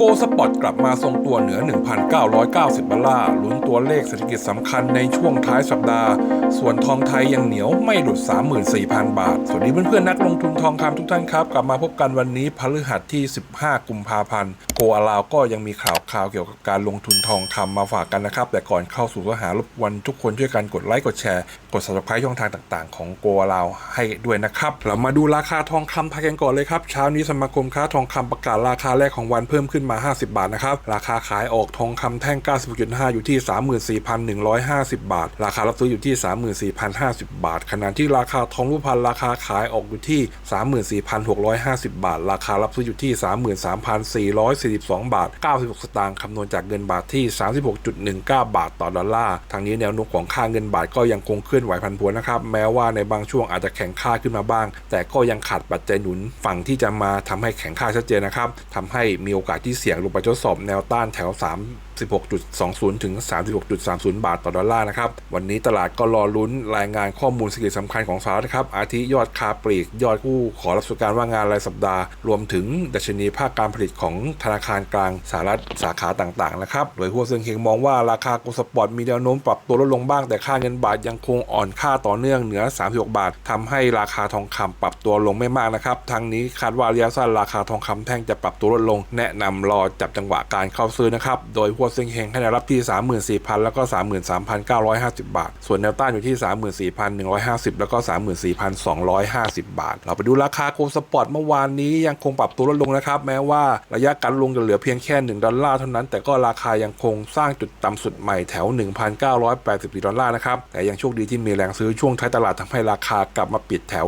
โกสปอร์ตกลับมาทรงตัวเหนือ 1,990ดอลลาร์ลุ้นตัวเลขเศรษฐกิจสำคัญในช่วงท้ายสัปดาห์ ส่วนทองไทยยังเหนียวไม่หลุด 34,000 บาท สวัสดีเพื่อนๆนักลงทุนทองคำทุกท่านครับ กลับมาพบกันวันนี้พฤหัสที่ 15 กุมภาพันธ์ โกอาลาวก็ยังมีข่าวข่าวเกี่ยวกับการลงทุนทองคำมาฝากกันนะครับ แต่ก่อนเข้าสู่เนื้อหารบกวนทุกคนช่วยกันกดไลค์กดแชร์ กด subscribe ช่องทางต่าง ๆ ของโกอาลาวให้ด้วยนะครับเรามาดูราคาทองคำไทยกันก่อนเลยครับเช้านี้สมาคมค้าทองคำประกาศราคาแรกของวันเพิ่มขึ้นมา 50 บาทนะครับ ราคาขายออกทองคำแท่ง 96.5 อยู่ที่ 34,150 บาท ราคารับซื้ออยู่ที่ 34,050 บาท ขณะที่ราคาทองรูปพรรณราคาขายออกอยู่ที่ 34,650 บาท ราคารับซื้ออยู่ที่ 33,442 บาท 96 สตางค์คำนวณจากเงินบาทที่ 36.19 บาทต่อดอลลาร์ทางนี้แนวโน้มของค่าเงินบาทก็ยังคงเคลื่อนไหวผันผวนนะครับแม้ว่าในบางช่วงอาจจะแข็งค่าขึ้นมาบ้าง แต่ก็ยังขาดปัจจัยหนุนฝั่งที่จะมาทำให้แข็งค่าชัดเจนนะครับทำให้มีโอกาสที่เสียงลงไปทดสอบแนวต้านแถว3 16.20 ถึง 36.30 บาทต่อดอลลาร์นะครับ วันนี้ตลาดก็รอลุ้นรายงานข้อมูลเศรษฐกิจสำคัญของสหรัฐครับ อาทิยอดคาปลีก ยอดผู้ขอรับสการว่างงานรายสัปดาห์ รวมถึงดัชนีภาคการผลิตของธนาคารกลางสหรัฐสาขาต่างๆนะครับ โดยหัวเซิงเฮงมองว่าราคาโกลด์สปอร์ตมีแนวโน้มปรับตัวลดลงบ้างแต่ค่าเงินบาทยังคงอ่อนค่าต่อเนื่องเหนือ 36 บาททำให้ราคาทองคำปรับตัวลงไม่มากนะครับทางนี้คาดว่าระยะสั้นราคาทองคำแท่งจะปรับตัวลดลง แนะนำรอจับจังหวะการเข้าซื้อนะครับ โดยหัวเซิงเฮงให้แนวรับที่ 34,000 แล้วก็ 33,950 บาท ส่วนแนวต้านอยู่ที่ 34,150 แล้วก็ 34,250 บาท เราไปดูราคาโกลสปอร์ตเมื่อวานนี้ยังคงปรับตัวลดลงนะครับ แม้ว่าระยะการลงจะเหลือเพียงแค่ 1 ดอลลาร์เท่านั้น แต่ก็ราคายังคงสร้างจุดต่ำสุดใหม่แถว 1,984 ดอลลาร์นะครับ แต่ยังโชคดีที่มีแรงซื้อช่วงท้ายตลาดทำให้ราคากลับมาปิดแถว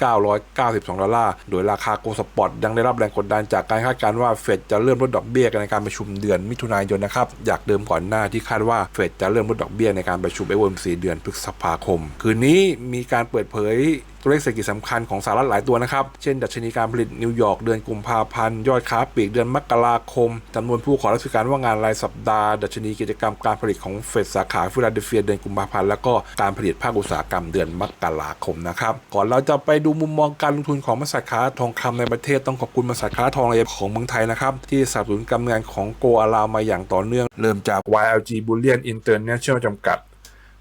1,992 ดอลลาร์ โดยราคาโกลสปอร์ตยังได้รับแรงกดดันจากการคาดการณ์ว่าเฟดจะเริ่มลดดอกเบี้ยกันในการประชุมเดือนมิถุนายนนะครับ อยากเดิมก่อนหน้าที่คาดว่าเฟดจะเริ่มลดดอกเบี้ยในการประชุม FOMC เดือนพฤษภาคม คืนนี้มีการเปิดเผย ตัวเลขเศรษฐกิจสำคัญของสหรัฐหลายตัวนะครับ เช่น ดัชนีการผลิตนิวยอร์กเดือนกุมภาพันธ์ ยอดค้าปลีกเดือนมกราคมจำนวนผู้ขอรับสิการว่างงานรายสัปดาห์ ดัชนีกิจกรรมการผลิตของเฟดสาขาฟิลาเดลเฟียเดือนกุมภาพันธ์ แล้วก็การผลิตภาคอุตสาหกรรมเดือนมกราคมนะครับ ก่อนเราจะไปดูมุมมองการลงทุนของบริษัทค้าทองคำในประเทศต้องขอบคุณบริษัทค้าทองระยะของเมืองไทยนะครับที่สนับสนุนการงานของโกอาลามาอย่างต่อเนื่อง เริ่มจาก YLG Bullion International จำกัด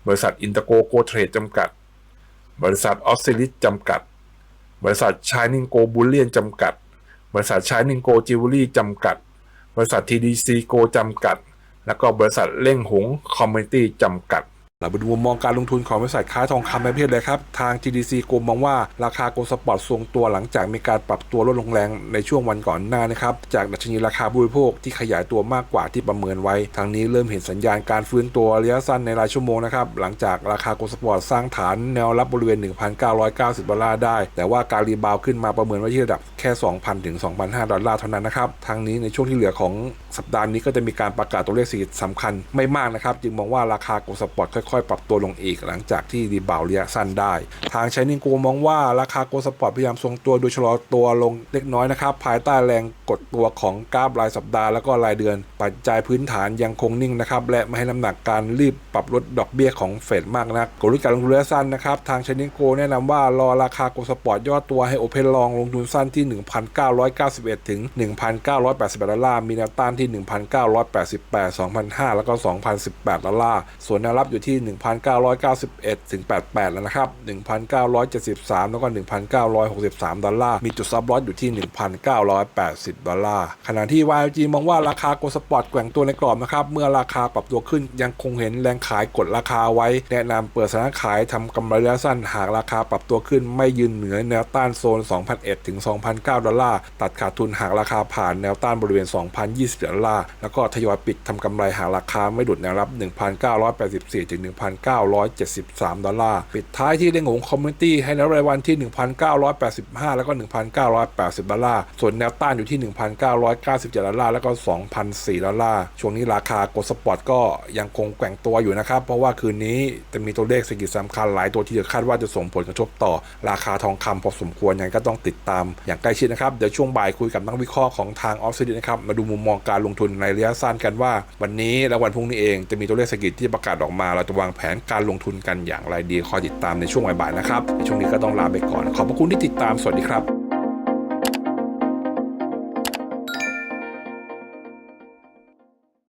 บริษัทอินเตอร์โกโกเทรดจำกัด บริษัทออสซิลิสจำกัด บริษัทชายนิงโกบูลเลียนจำกัด บริษัทชายนิงโกจิวเวลรี่จำกัด บริษัททีดีซีโกจำกัด แล้วก็บริษัทเล่งหงคอมมิตี้จำกัด เราไปดูมุมมองการลงทุนของบริษัทค้าทองคำในประเทศเลยครับ ทาง GDC กลมมองว่าราคาโกลสปอร์ตทรงตัวหลังจากมีการปรับตัวลดลงแรงในช่วงวันก่อนหน้านะครับ จากดัชนีราคาบริโภคที่ขยายตัวมากกว่าที่ประเมินไว้ ทางนี้เริ่มเห็นสัญญาณการฟื้นตัวระยะสั้นในรายชั่วโมงนะครับ หลังจากราคาโกลสปอร์ตสร้างฐานแนวรับบริเวณ 1,990 ดอลลาร์ได้ แต่ว่าการรีบาวขึ้นมาประเมินไว้ที่ระดับแค่ 2,000 ถึง 2,500 ดอลลาร์เท่านั้นนะครับ ทางนี้ในช่วงที่เหลือของสัปดาห์นี้ก็จะมีการประกาศตัวเลขเศรษฐกิจสำคัญไม่มากนะครับจึงมองว่าราคาโกลสปอร์ตคอยๆ ปรับตัวลงอีกหลังจากที่รีบาวระยะสั้นได้ ทางชนิงโกมองว่าราคาโกลสปอร์ตพยายามทรงตัวโดยชะลอตัวลงเล็กน้อยนะครับ ภายใต้แรงกดตัวของกราฟรายสัปดาห์แล้วก็รายเดือน ปัจจัยพื้นฐานยังคงนิ่งนะครับ และไม่ให้น้ำหนักการรีบปรับลดดอกเบี้ยของเฟดมากนักกลยุทธ์การลงทุนระยะสั้นนะครับทางชนิงโกแนะนำว่ารอราคาโกลสปอร์ตย่อตัวให้โอเพนลองลงทุนสั้นที่ 1,991 ถึง 1,980ดอลลาร์มีแนวต้านที่ 1,988 2,005 แล้วก็ 2,018 ดอลลาร์ส่วนแนวรับอยู่ที่1,991 ถึง 88 แล้วนะครับ 1,973 แล้วก็ 1,963 ดอลลาร์ มีจุดซับลอสอยู่ที่ 1,980 ดอลลาร์ ขณะที่ YLG มองว่าราคาโกลสปอร์ตแกว่งตัวในกรอบนะครับ เมื่อราคาปรับตัวขึ้นยังคงเห็นแรงขายกดราคาไว้ แนะนำเปิดสถานขายทำกำไรระยะสั้นหากราคาปรับตัวขึ้นไม่ยืนเหนือแนวต้านโซน 2,001 ถึง 2,009 ดอลลาร์ ตัดขาดทุนหากราคาผ่านแนวต้านบริเวณ 2,020 ดอลลาร์ แล้วก็ทยอยปิดทำกำไรหากราคาไม่หลุดแนวรับ 1,984ถึง1,973 ดอลลาร์ ปิดท้ายที่เด้งหงคอมมิตี้ให้แนวรายวันที่ 1,985 แล้วก็ 1,980 ดอลลาร์ ส่วนแนวต้านอยู่ที่ 1,997 ดอลลาร์ แล้วก็ 2,004 ดอลลาร์ ช่วงนี้ราคาโกลด์สปอร์ตก็ยังคงแกว่งตัวอยู่นะครับ เพราะว่าคืนนี้จะมีตัวเลขเศรษฐกิจสำคัญหลายตัวที่จะคาดว่าจะส่งผลกระทบต่อราคาทองคำพอสมควรยังไงก็ต้องติดตามอย่างใกล้ชิดนะครับ เดี๋ยวช่วงบ่ายคุยกับนักวิเคราะห์ของทางออฟซิดนะครับมาดูมุมมองการลงทุนในระยะสั้นกันว่า วันนี้และวันพรุ่งนี้เองจะมีตัวเลขเศรษฐกิจที่ประกาศออกมาเราจะวางแผนการลงทุนกันอย่างไรดีคอยติดตามในช่วงบ่ายๆนะครับในช่วงนี้ก็ต้องลาไปก่อน ขอบพระคุณที่ติดตามสวัสดีครับ